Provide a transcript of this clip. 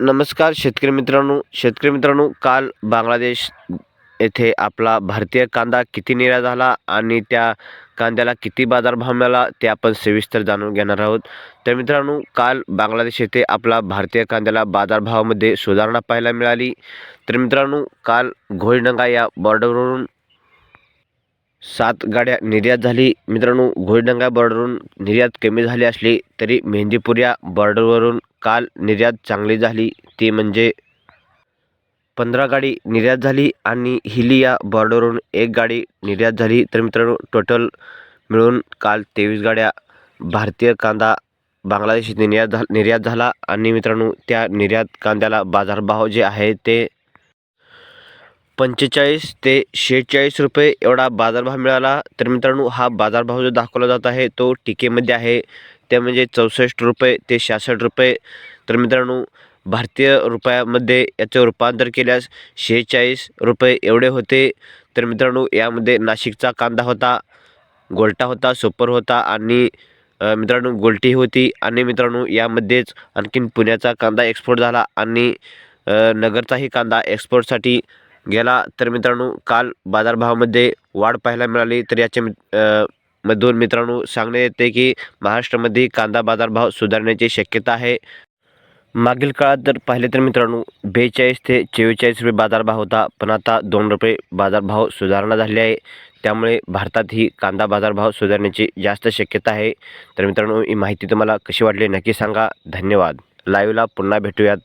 नमस्कार शेतकरी मित्रांनो. शेतकरी मित्रांनो काल बांगलादेश येथे आपला भारतीय कांदा किती निर्यात झाला आणि त्या कांद्याला किती बाजारभाव मिळाला ते आपण सविस्तर जाणून घेणार आहोत. तर मित्रांनो काल बांगलादेश येथे आपला भारतीय कांद्याला बाजारभावामध्ये सुधारणा पाहायला मिळाली. तर मित्रांनो काल घोळडंगा या बॉर्डरवरून सात गाड्या निर्यात झाली. मित्रांनो घोळडंगा बॉर्डरवरून निर्यात कमी झाली असली तरी मेहंदीपूर या बॉर्डरवरून काल निर्यात चांगली झाली ती म्हणजे पंधरा गाडी निर्यात झाली आणि हिली या बॉर्डरवरून एक गाडी निर्यात झाली. तर मित्रांनो टोटल मिळून काल तेवीस गाड्या भारतीय कांदा बांगलादेश निर्यात झा निर्यात झाला. आणि मित्रांनो त्या निर्यात कांद्याला बाजारभाव जे आहे ते पंचेचाळीस ते शेहेचाळीस रुपये एवढा बाजारभाव मिळाला. तर मित्रांनो हा बाजारभाव जो दाखवला जात आहे तो टिकेमध्ये आहे. त्या म्हणजे चौसष्ट रुपये ते सहासष्ट रुपये. तर मित्रांनो भारतीय रुपयामध्ये याचं रूपांतर केल्यास शेहेचाळीस रुपये एवढे होते. तर मित्रांनो यामध्ये नाशिकचा कांदा होता गोल्टा होता सुपर होता आणि मित्रांनो गोल्टी होती. आणि मित्रांनो यामध्येच आणखीन पुण्याचा कांदा एक्सपोर्ट झाला आणि नगरचाही कांदा एक्सपोर्टसाठी गेला. तर मित्रांनो काल बाजारभावामध्ये वाढ पाहायला मिळाली. तर याचे मित- मधून मित्रांनो सांगण्यात येते की महाराष्ट्रामध्ये कांदा बाजारभाव सुधारण्याची शक्यता आहे. मागील काळात जर पाहिले तर मित्रांनो बेचाळीस ते चव्वेचाळीस रुपये बाजारभाव होता पण आता दोन रुपये बाजारभाव सुधारणा झाली आहे. त्यामुळे भारतातही कांदा बाजारभाव सुधारण्याची जास्त शक्यता आहे. तर मित्रांनो ही माहिती तुम्हाला कशी वाटली नक्की सांगा. धन्यवाद. लाईव्हला पुन्हा भेटूयात.